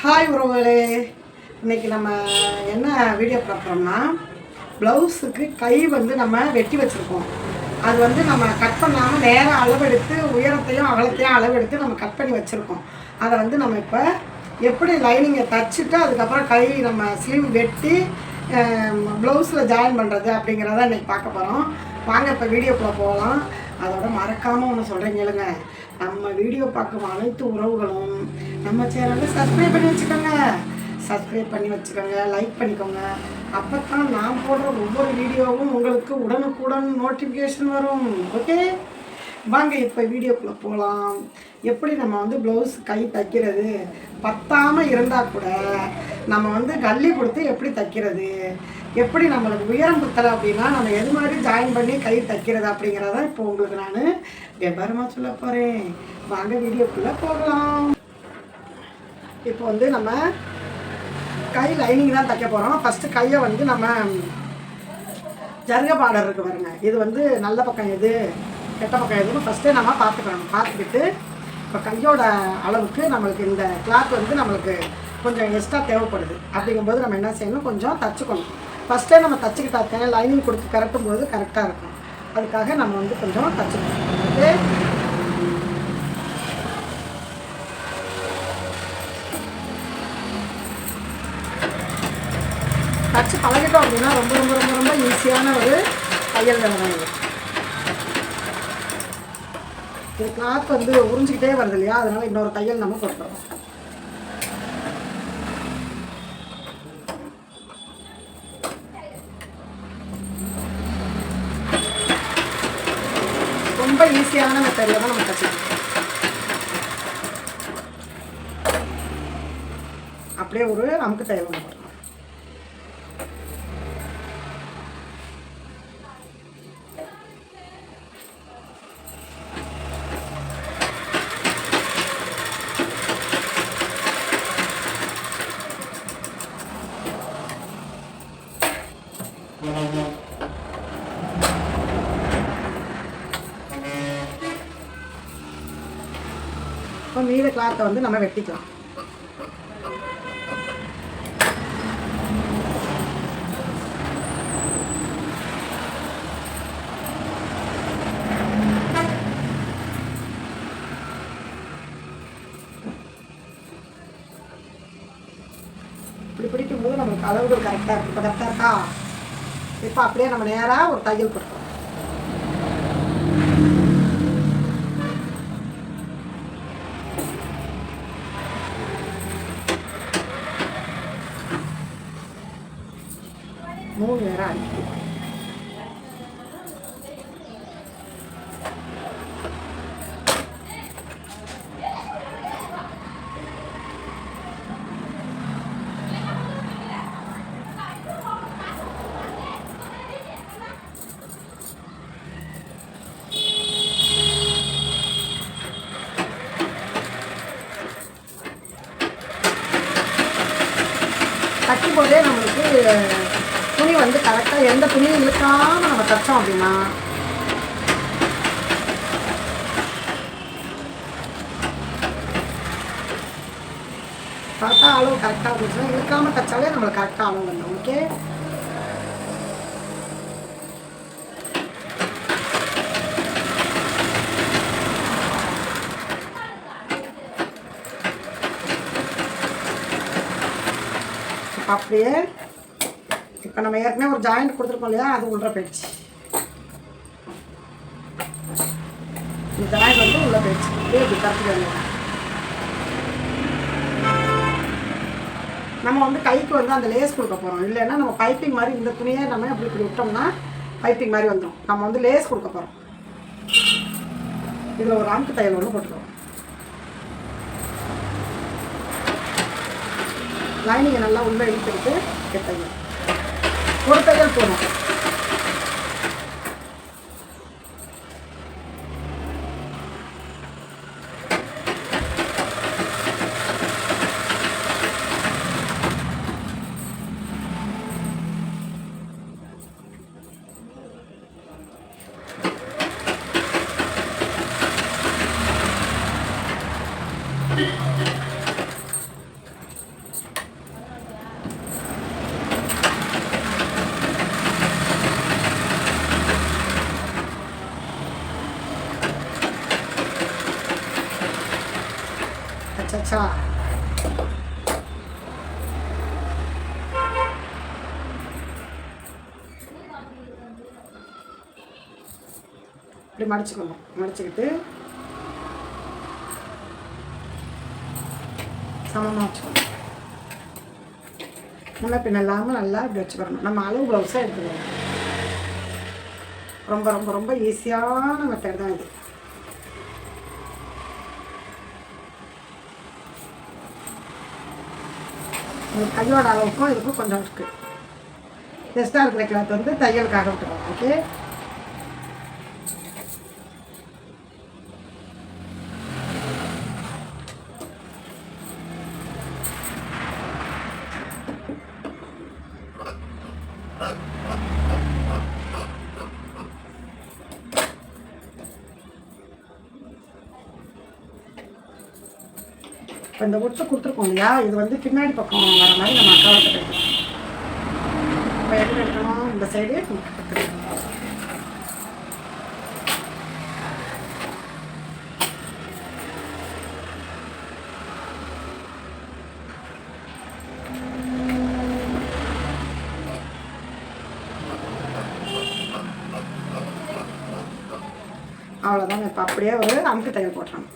Hi உறவுகளே. இன்னைக்கு நம்ம என்ன வீடியோ பார்க்குறோம்னா ப்ளவுஸுக்கு கை வந்து நம்ம வெட்டி வச்சுருக்கோம். அது வந்து நம்ம கட் பண்ணாமல் நேராக அளவெடுத்து உயரத்தையும் அகலத்தையும் அளவெடுத்து நம்ம கட் பண்ணி வச்சுருக்கோம். அதை வந்து நம்ம இப்போ எப்படி லைனிங்கை தச்சுட்டு அதுக்கப்புறம் கை நம்ம ஸ்லீவ் வெட்டி ப்ளவுஸில் ஜாயின் பண்ணுறது அப்படிங்கிறத இன்றைக்கி பார்க்க போகிறோம் வாங்க இப்போ வீடியோக்குள்ளே போகலாம். அதோட மறக்காமல் ஒன்று சொல்கிறீங்களுங்க நம்ம வீடியோ பார்க்கும் அனைத்து உறவுகளும் நம்ம சேனலை சப்ஸ்கிரைப் பண்ணி வச்சுக்கோங்க. சப்ஸ்கிரைப் பண்ணி வச்சுக்கோங்க லைக் பண்ணிக்கோங்க. அப்போ தான் நான் போடுற ஒவ்வொரு வீடியோவும் உங்களுக்கு உடனுக்குடன் நோட்டிஃபிகேஷன் வரும். ஓகே வாங்க இப்போ வீடியோக்குள்ளே போகலாம் எப்படி நம்ம வந்து ப்ளவுஸ் கை தைக்கிறது? பத்தாமல் இருந்தால் கூட நம்ம வந்து கல்லி கொடுத்து எப்படி தைக்கிறது? எப்படி நம்மளுக்கு உயரம் குத்தலை அப்படின்னா நம்ம எது மாதிரி ஜாயின் பண்ணி கை தைக்கிறது அப்படிங்கிறத இப்போ உங்களுக்கு நான் விவரமாக சொல்ல போகிறேன் வாங்க வீடியோக்குள்ளே போகலாம். இப்போ வந்து நம்ம கை லைனிங் தான் தைக்க போகிறோம் ஃபஸ்ட்டு கையை வந்து நம்ம ஜருக பார்டர் இருக்கு பாருங்க. இது வந்து நல்ல பக்கம் எது கெட்ட பக்கம் எதுன்னு ஃபஸ்ட்டே நம்ம பார்த்துக்கணும். பார்த்துக்கிட்டு இப்போ கையோட அளவுக்கு நம்மளுக்கு இந்த கிளாத் வந்து நம்மளுக்கு கொஞ்சம் எக்ஸ்ட்ரா தேவைப்படுது. அப்படிங்கும்போது நம்ம என்ன செய்யணும்? கொஞ்சம் தச்சுக்கணும். ஃபஸ்ட்டே நம்ம தச்சுக்கிட்டாத்தேன் லைனிங் கொடுத்து கரெக்டும் போது கரெக்டாக இருக்கும். அதுக்காக நம்ம வந்து கொஞ்சம் தச்சுக்கணும். தச்சு பழகிட்டோம் அப்படின்னா ரொம்ப ரொம்ப ரொம்ப ரொம்ப ஈஸியான ஒரு தையல் வேலை தான் இது. இது கிளாத் வந்து உறிஞ்சிக்கிட்டே வருது இல்லையா? அதனால இன்னொரு தையல் நம்ம கொடுத்துறோம் ரொம்ப ஈஸியான மெத்தடில் தான் நம்ம தச்சுக்கணும் அப்படியே ஒரு நமக்கு தையல் ஒன்று மீத வந்து நம்ம வெட்டிக்கலாம். இப்படி பிடிக்கும்போது நம்மளுக்கு அளவுகள் கரெக்டாக இருக்கு. இப்போ கரெக்டாக இருக்கா? இப்போ அப்படியே நம்ம நேராக ஒரு தையல் கொடுக்கணும் மூணு நேரம் அடிக்கும் தைக்கும் போதே நம்மளுக்கு துணி வந்து கரெக்டாக எந்த துணியும் இழுக்காமல் நம்ம தைச்சோம் அப்படின்னா. கரெக்டாக அளவு கரெக்டாக இருந்துச்சுன்னா இழுக்காமல் தைச்சாலே நம்மளுக்கு கரெக்டாக அளவு வந்துடும் ஓகே அப்படியே இப்போ நம்ம ஏற்கனவே ஒரு ஜாயிண்ட் கொடுத்துருக்கோம் இல்லையா அது உள்ள போயிடுச்சு. இந்த ஜாயிண்ட் வந்து உள்ள போயிடுச்சு. அப்படியே இப்படி கரெக்ட் வேணும் நம்ம வந்து கைக்கு வந்து அந்த லேஸ் கொடுக்க போகிறோம் இல்லைன்னா நம்ம பைப்பிங் மாதிரி இந்த துணியை நம்ம இப்படி இப்படி விட்டோம்னா பைப்பிங் மாதிரி வந்துடும் நம்ம வந்து லேஸ் கொடுக்க போகிறோம் இதில் ஒரு அமுக்கு தையல் ஒன்று போட்டுருவோம் லைனிங்கை நல்லா உள்ளே இழுத்துக்கிட்டு தையல். ஒரு தையல் போதும் இப்படி மடிச்சுக்கணும். மடிச்சுக்கிட்டு சமமாக வச்சுக்கணும். முன்ன பின்ன இல்லாமல் நல்லா இப்படி வச்சுக்கிறணும் நம்ம அளவு ப்ளவுஸாக எடுத்துக்கணும். ரொம்ப ரொம்ப ரொம்ப ஈஸியான மெத்தட் தான் இது. கையோட அளவுக்கும் இதுக்கும் கொஞ்சம் இருக்குது எக்ஸ்ட்ரா இருக்கிற கிளாத் வந்து தையலுக்காக விட்டுருவோம் ஓகே இப்போ இந்த ஒட்டு கொடுத்துருக்கோம் இல்லையா? இது வந்து பின்னாடி பக்கம் வர மாதிரி நம்ம அக்காவை கட்டணும் இப்போ எப்படி எடுக்கணும்? இந்த சைடு கற்றுக்கணும் அவ்வளோதாங்க இப்போ அப்படியே ஒரு அமுக்கு தையல் போட்டுறோம்.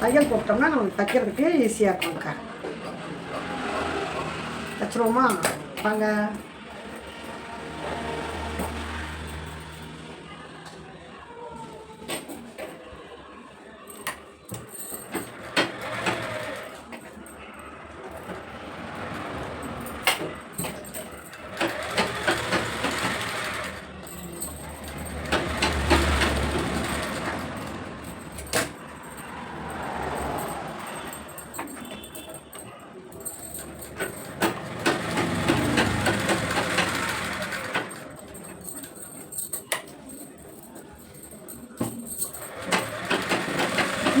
தையல் போட்டோம்னா நமக்கு தைக்கிறதுக்கு ஈஸியாக இருக்கும்க்கா. தச்சிருவோமா வாங்க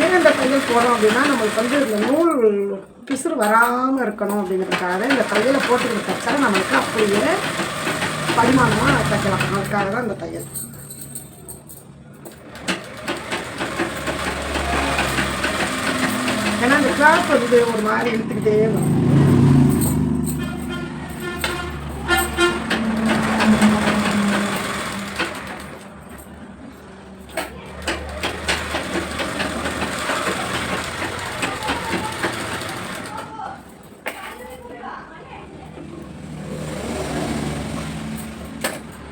ஏன் இந்த போடுறோம் அப்படின்னா நம்மளுக்கு வந்து இந்த நூல் பிசுறு வராமல் இருக்கணும் அப்படிங்கிறதுக்காக இந்த தையலை போட்டுக்கிட்டு தைச்சா நம்மளுக்கு அப்படியே பரிமாணமாக தைக்கலாம். அதுக்காக தான் இந்த தையல். ஏன்னா இந்த கிளாத் வந்து ஒரு மாதிரி எடுத்துக்கிட்டே வரும்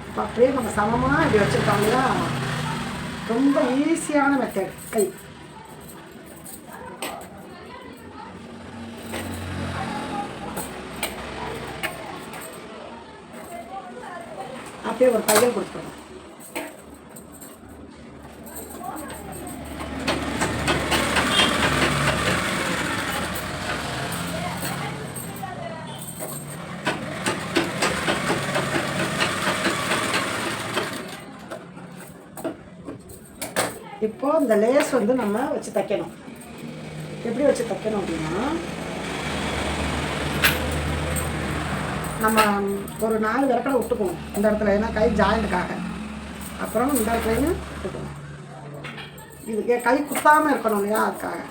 இப்போ அப்படியே நம்ம சமமாக இப்படி வச்சுருக்காங்கன்னா ரொம்ப ஈஸியான மெத்தட் கை. அப்படியே ஒரு தையல் கொடுத்து அப்போ இந்த லேஸ் வந்து நம்ம வச்சு தைக்கணும். எப்படி வச்சு தைக்கணும் அப்படின்னா நம்ம ஒரு நாலு விரக்கடை விட்டுக்கணும் இந்த இடத்துல. ஏன்னா கை ஜாயிண்ட்டுக்காக. அப்புறம் இந்த இடத்துலையும் விட்டுக்கணும். இது கை குத்தாமல் இருக்கணும் இல்லையா? அதுக்காக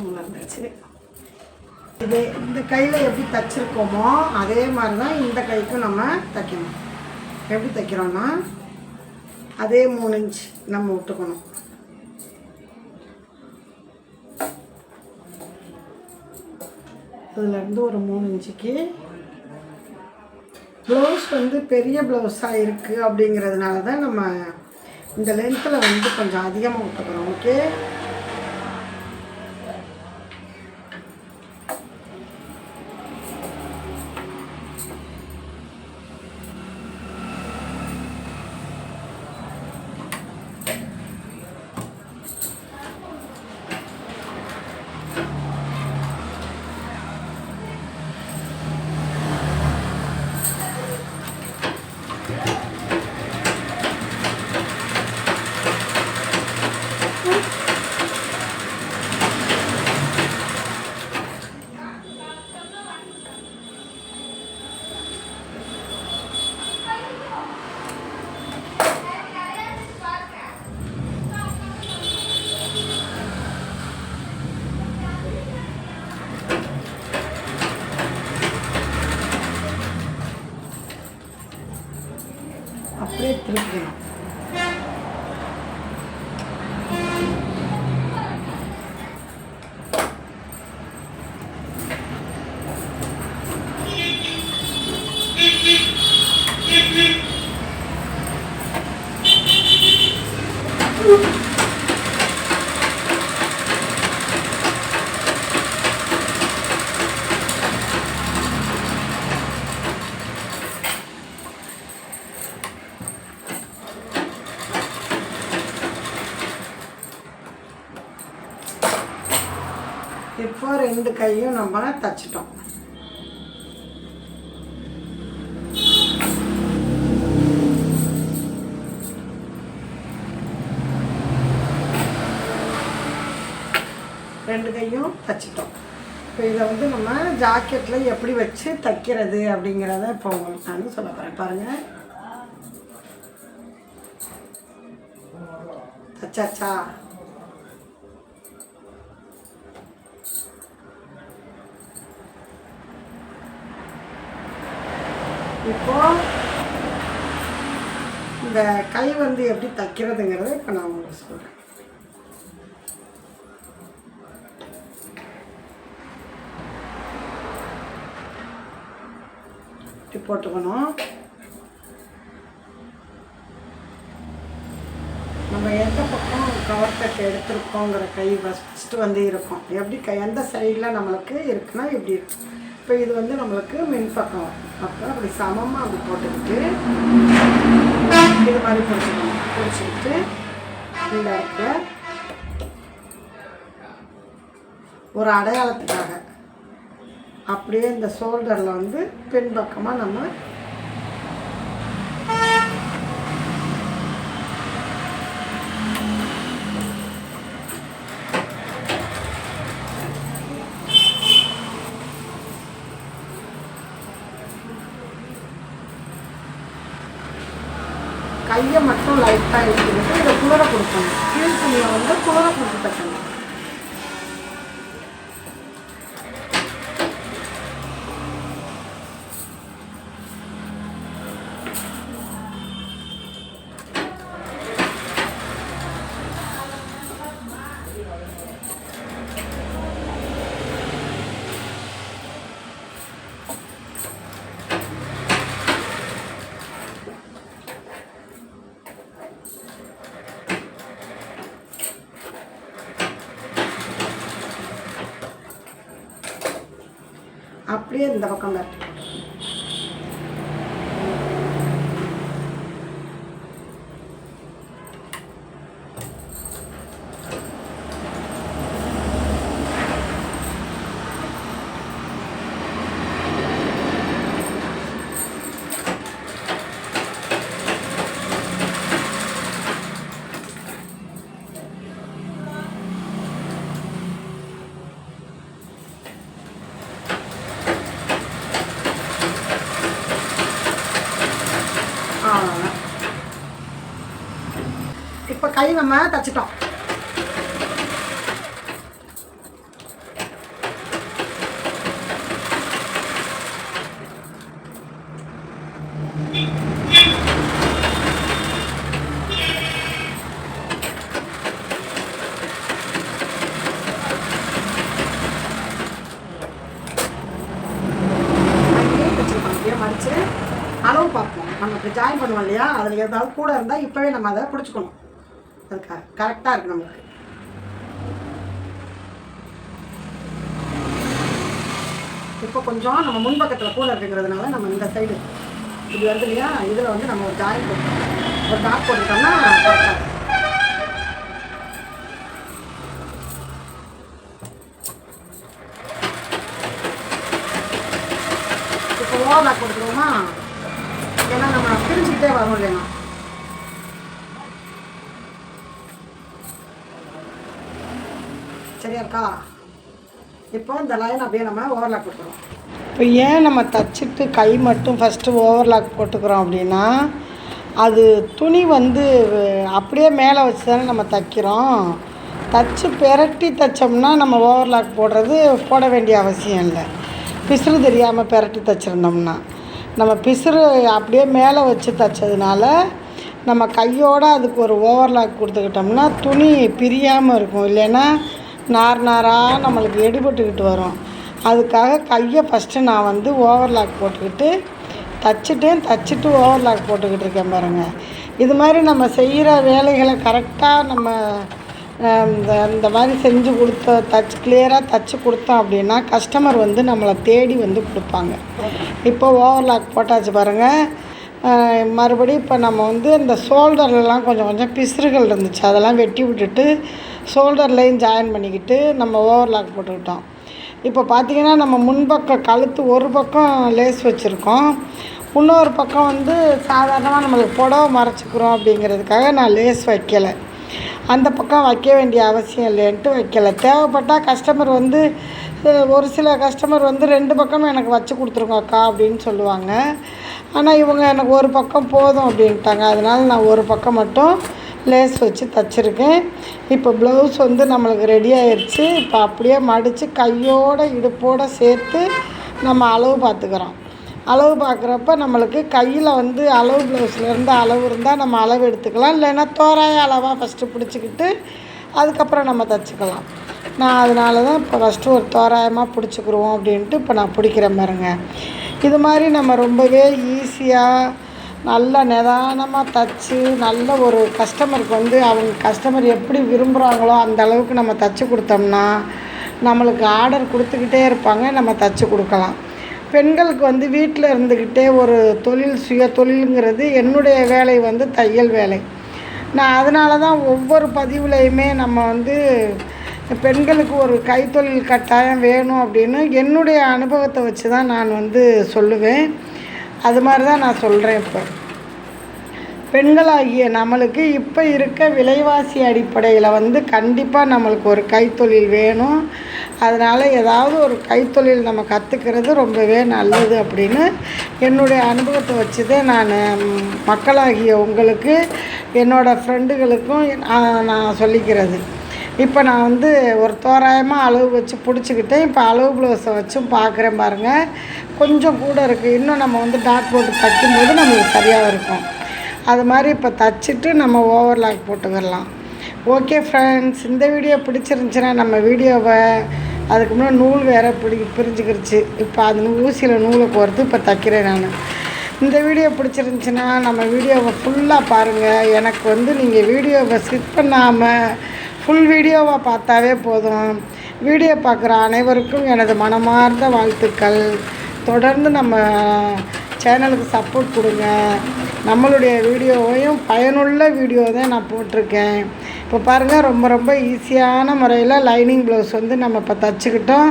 நல்லா இருந்துச்சு இது இந்த கையில் எப்படி தைச்சிருக்கோமோ அதே மாதிரி தான் இந்த கைக்கும் நம்ம தைக்கணும். எப்படி தைக்கிறோன்னா அதே மூணு இன்ச் நம்ம விட்டுக்கணும். இதுலேருந்து ஒரு மூணு இன்ச்சுக்கு. ப்ளவுஸ் வந்து பெரிய ப்ளவுஸாக இருக்குது அப்படிங்கிறதுனால தான் நம்ம இந்த லென்த்தில் வந்து கொஞ்சம் அதிகமாக விட்டுக்கிறோம் ஓகே ரெண்டு கையும் நம்ம தச்சிட்டோம். ரெண்டு கையும் தச்சிட்டோம். இப்போ இதை வந்து நம்ம ஜாக்கெட்டில் எப்படி வச்சு தைக்கிறது அப்படிங்கிறத இப்போ உங்களுக்கு நான் சொல்ல போகிறேன் பாருங்கள் தச்சாச்சா? இப்போது இந்த கை வந்து எப்படி தைக்கிறதுங்கிறத இப்போ நான் உங்களுக்கு சொல்கிறேன் இப்படி போட்டுக்கணும். நம்ம எந்த பக்கம் கவர் கட் எடுத்திருக்கோங்கிற கை ஃபஸ்ட்டு வந்து இருக்கும். எப்படி கை எந்த சைடில் நம்மளுக்கு இருக்குன்னா இப்படி இருக்கும். இப்போ இது வந்து நம்மளுக்கு மின் பக்கம். வரும். அப்போ அப்படி சமமாக அப்படி போட்டுக்கிட்டு இது மாதிரி பிடிச்சிக்கணும் பிடிச்சிக்கிட்டு இந்த இடத்துல ஒரு அடையாளத்துக்காக அப்படியே இந்த ஷோல்டரில் வந்து பின்பக்கமாக நம்ம கையை மட்டும் லைட்டாக எடுத்துக்கிட்டு இதை குளிர கொடுக்கணும் கீழ் துணியை வந்து குளிர கொடுத்து தைக்கணும் அப்படியே இந்த பக்கம் கரெக்ட் அவ்வளோதான் இப்போ கை நம்ம தச்சிட்டோம். அளவு பார்ப்போம். நம்ம இப்போ ஜாயின் பண்ணுவோம் இல்லையா? அதில் ஏதாவது கூட இருந்தால் இப்போவே நம்ம அதை பிடிச்சிக்கணும். கரெக்டாக இருக்கு நமக்கு. இப்போ கொஞ்சம் நம்ம முன்பக்கத்தில் கூட இருக்கிறதுனால நம்ம இந்த சைடு இது வருது இல்லையா? இதில் வந்து நம்ம ஒரு ஜாயின் போட்டோம் ஒரு டாட் போட்டுட்டோம்னா கரெக்டாக இப்போ ஓவர்லாக் கொடுத்துருவோமா? ஏன்னா நம்ம பிரிஞ்சுக்கிட்டே வரும் இல்லைன்னா இப்போ இந்த லைன் அப்படியே நம்ம ஓவர்லாக் கொடுக்குறோம் இப்போ ஏன் நம்ம தச்சுட்டு கை மட்டும் ஃபஸ்ட்டு ஓவர்லாக் போட்டுக்கிறோம் அப்படின்னா அது துணி வந்து அப்படியே மேலே வச்சு தானே நம்ம தைக்கிறோம். தச்சு பெரட்டி தைச்சோம்னா நம்ம ஓவர்லாக் போடுறது போட வேண்டிய அவசியம் இல்லை. பிசுறு தெரியாமல் பெரட்டி தைச்சிருந்தோம்னா. நம்ம பிசுறு அப்படியே மேலே வச்சு தைச்சதுனால நம்ம கையோடு அதுக்கு ஒரு ஓவர்லாக் கொடுத்துக்கிட்டோம்னா துணி பிரியாமல் இருக்கும். இல்லைன்னா நார் நாராக நம்மளுக்கு எடுபட்டுக்கிட்டு வரும். அதுக்காக கையை ஃபஸ்ட்டு நான் வந்து ஓவர்லாக் போட்டுக்கிட்டு தச்சுட்டேன் தச்சுட்டு ஓவர்லாக் போட்டுக்கிட்டு இருக்கேன் பாருங்கள் இது மாதிரி நம்ம செய்கிற வேலைகளை கரெக்டாக நம்ம இந்த இந்த மாதிரி செஞ்சு கொடுத்த தச்சு கிளியராக தச்சு கொடுத்தோம் அப்படின்னா கஸ்டமர் வந்து நம்மளை தேடி வந்து கொடுப்பாங்க. இப்போ ஓவர்லாக் போட்டாச்சு பாருங்கள் மறுபடியும் இப்போ நம்ம வந்து இந்த ஷோல்டர்லலாம் கொஞ்சம் கொஞ்சம் பிசுறுகள் இருந்துச்சு. அதெல்லாம் வெட்டி விட்டுட்டு ஷோல்டர்லேயும் ஜாயின் பண்ணிக்கிட்டு நம்ம ஓவர்லாக் போட்டுக்கிட்டோம். இப்போ பார்த்தீங்கன்னா நம்ம முன்பக்கம் கழுத்து ஒரு பக்கம் லேஸ் வச்சுருக்கோம். இன்னொரு பக்கம் வந்து சாதாரணமாக நம்மளுக்கு புடவை மறைச்சிக்கிறோம் அப்படிங்கிறதுக்காக நான் லேஸ் வைக்கலை. அந்த பக்கம் வைக்க வேண்டிய அவசியம் இல்லைன்ட்டு வைக்கலை. தேவைப்பட்டால் கஸ்டமர் வந்து ஒரு சில கஸ்டமர் வந்து ரெண்டு பக்கமும் எனக்கு வச்சு கொடுத்துருங்க அக்கா அப்படின்னு சொல்லுவாங்க. ஆனால் இவங்க எனக்கு ஒரு பக்கம் போதும் அப்படின்ட்டாங்க. அதனால் நான் ஒரு பக்கம் மட்டும் லேஸ் வச்சு தைச்சிருக்கேன். இப்போ ப்ளவுஸ் வந்து நம்மளுக்கு ரெடி ஆயிடுச்சு இப்போ அப்படியே மடித்து கையோட இடுப்போட சேர்த்து நம்ம அளவு பார்த்துக்கிறோம். அளவு பார்க்குறப்ப நம்மளுக்கு கையில் வந்து அளவு ப்ளவுஸ்லேருந்து அளவு இருந்தால் நம்ம அளவு எடுத்துக்கலாம். இல்லைன்னா தோராய அளவாக ஃபஸ்ட்டு பிடிச்சிக்கிட்டு அதுக்கப்புறம் நம்ம தைச்சிக்கலாம். நான் அதனால தான் இப்போ ஃபஸ்ட்டு ஒரு தோராயமாக பிடிச்சிக்கிருவோம் அப்படின்ட்டு இப்போ நான் பிடிக்கிறேன் பாருங்க இது மாதிரி நம்ம ரொம்பவே ஈஸியாக நல்ல நிதானமாக தச்சு நல்ல ஒரு கஸ்டமருக்கு வந்து அவங்க கஸ்டமர் எப்படி விரும்புகிறாங்களோ அந்த அளவுக்கு நம்ம தைச்சி கொடுத்தோம்னா நம்மளுக்கு ஆர்டர் கொடுத்துக்கிட்டே இருப்பாங்க நம்ம தைச்சி கொடுக்கலாம். பெண்களுக்கு வந்து வீட்டில் இருந்துக்கிட்டே ஒரு தொழில் சுய தொழிலுங்கிறது என்னுடைய வேலை வந்து தையல் வேலை. நான் அதனால தான் ஒவ்வொரு பதிவுலையுமே நம்ம வந்து பெண்களுக்கு ஒரு கைத்தொழில் கட்டாயம் வேணும் அப்படின்னு என்னுடைய அனுபவத்தை வச்சு தான் நான் வந்து சொல்லுவேன். அது மாதிரி தான் நான் சொல்கிறேன் இப்போ. பெண்களாகிய நம்மளுக்கு இப்போ இருக்க விலைவாசி அடிப்படையில் வந்து கண்டிப்பாக நம்மளுக்கு ஒரு கைத்தொழில் வேணும். அதனால் ஏதாவது ஒரு கைத்தொழில் நம்ம கற்றுக்கிறது ரொம்பவே நல்லது அப்படின்னு என்னுடைய அனுபவத்தை வச்சு தான் நான் மக்களாகிய உங்களுக்கு என்னோடய ஃப்ரெண்டுகளுக்கும் நான் நான் சொல்லிக்கிறது. இப்போ நான் வந்து ஒரு தோராயமாக அளவு வச்சு பிடிச்சிக்கிட்டேன். இப்போ அளவு ப்ளவுஸை வச்சும் பார்க்குறேன் பாருங்கள் கொஞ்சம் கூட இருக்குது இன்னும் நம்ம வந்து டாட் போட்டு தைக்கும்போது நம்மளுக்கு சரியாக இருக்கும். அது மாதிரி இப்போ தைச்சிட்டு நம்ம ஓவர்லாக் போட்டுக்கிடலாம் ஓகே ஃப்ரெண்ட்ஸ் இந்த வீடியோ பிடிச்சிருந்துச்சுன்னா நம்ம வீடியோவை அதுக்கு முன்னாடி நூல் வேறு பிடி பிரிஞ்சுக்கிருச்சு. இப்போ அது ஊசியில் நூலை கோர்த்து இப்போ தைக்கிறேன் நான். இந்த வீடியோ பிடிச்சிருந்துச்சுன்னா நம்ம வீடியோவை ஃபுல்லாக பாருங்கள் எனக்கு வந்து நீங்கள் வீடியோவை ஸ்கிப் பண்ணாமல் ஃபுல் வீடியோவாக பார்த்தாவே போதும். வீடியோ பார்க்குற அனைவருக்கும் எனது மனமார்ந்த வாழ்த்துக்கள். தொடர்ந்து நம்ம சேனலுக்கு சப்போர்ட் கொடுங்க. நம்மளுடைய வீடியோவையும் பயனுள்ள வீடியோ தான் நான் போட்டிருக்கேன். இப்போ பாருங்கள் ரொம்ப ரொம்ப ஈஸியான முறையில் லைனிங் ப்ளவுஸ் வந்து நம்ம இப்போ தச்சுக்கிட்டோம்.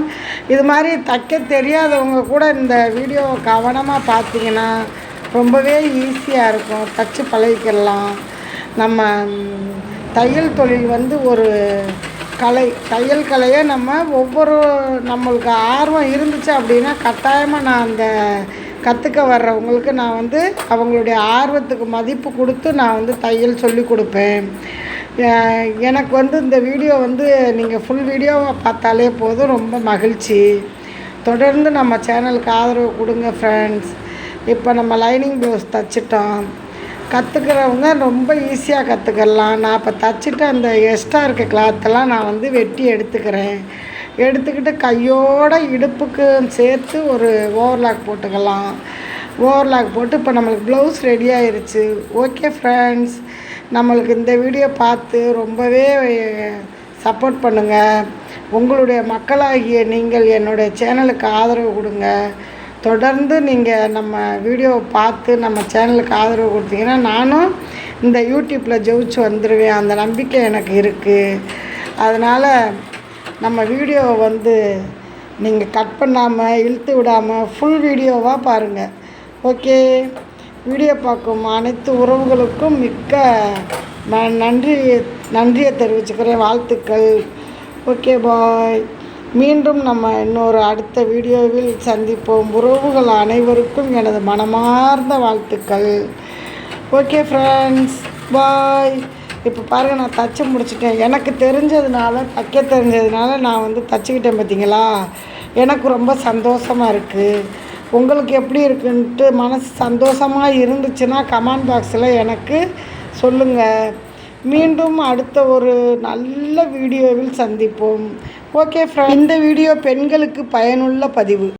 இது மாதிரி தைக்க தெரியாதவங்க கூட இந்த வீடியோவை கவனமாக பார்த்தீங்கன்னா ரொம்பவே ஈஸியாக இருக்கும். தச்சு பழகிக்கிடலாம் நம்ம தையல் தொழில் வந்து ஒரு கலை தையல் கலையை நம்ம ஒவ்வொரு நம்மளுக்கு ஆர்வம் இருந்துச்சு அப்படின்னா கட்டாயமாக நான் அந்த கற்றுக்க வர்றவங்களுக்கு நான் வந்து அவங்களுடைய ஆர்வத்துக்கு மதிப்பு கொடுத்து நான் வந்து தையல் சொல்லி கொடுப்பேன். எனக்கு வந்து இந்த வீடியோ வந்து நீங்கள் ஃபுல் வீடியோவை பார்த்தாலே போதும் ரொம்ப மகிழ்ச்சி. தொடர்ந்து நம்ம சேனலுக்கு ஆதரவு கொடுங்க ஃப்ரெண்ட்ஸ் இப்போ நம்ம லைனிங் ப்ளவுஸ் தச்சிட்டோம். கற்றுக்கிறவங்க ரொம்ப ஈஸியாக கற்றுக்கலாம் நான் இப்போ தச்சுட்டு அந்த எக்ஸ்ட்ரா இருக்க கிளாத்தெல்லாம் நான் வந்து வெட்டி எடுத்துக்கிறேன். எடுத்துக்கிட்டு கையோட இடுப்புக்கு சேர்த்து ஒரு ஓவர்லாக் போட்டுக்கலாம். ஓவர்லாக் போட்டு இப்போ நம்மளுக்கு ப்ளவுஸ் ரெடி ஆயிடுச்சு ஓகே ஃப்ரெண்ட்ஸ் நம்மளுக்கு இந்த வீடியோ பார்த்து ரொம்பவே சப்போர்ட் பண்ணுங்கள் உங்களுடைய மக்களாகிய நீங்கள் என்னுடைய சேனலுக்கு ஆதரவு கொடுங்க. தொடர்ந்து நீங்கள் நம்ம வீடியோவை பார்த்து நம்ம சேனலுக்கு ஆதரவு கொடுத்தீங்கன்னா நானும் இந்த யூடியூப்பில் ஜெயிச்சு வந்துடுவேன் அந்த நம்பிக்கை எனக்கு இருக்குது அதனால் நம்ம வீடியோவை வந்து நீங்கள் கட் பண்ணாமல் இழுத்து விடாமல் ஃபுல் வீடியோவாக பாருங்கள் ஓகே? வீடியோ பார்க்கும் அனைத்து உறவுகளுக்கும் மிக்க நன்றி நன்றியை தெரிவிச்சுக்கிறேன். வாழ்த்துக்கள். Okay bye. மீண்டும் நம்ம இன்னொரு அடுத்த வீடியோவில் சந்திப்போம். உறவுகள் அனைவருக்கும் எனது மனமார்ந்த வாழ்த்துக்கள். ஓகே ஃப்ரெண்ட்ஸ் பாய் இப்போ பாருங்கள் நான் தச்சு முடிச்சிட்டேன். எனக்கு தெரிஞ்சதுனால தைக்க தெரிஞ்சதுனால நான் வந்து தச்சுக்கிட்டேன் பார்த்தீங்களா எனக்கு ரொம்ப சந்தோஷமாக இருக்குது உங்களுக்கு எப்படி இருக்குன்ட்டு மனசு சந்தோஷமாக இருந்துச்சுன்னா கமெண்ட் பாக்ஸில் எனக்கு சொல்லுங்கள் மீண்டும் அடுத்த ஒரு நல்ல வீடியோவில் சந்திப்போம். ஓகே ஃப்ரெண்ட் இந்த வீடியோ பெண்களுக்கு பயனுள்ள பதிவு.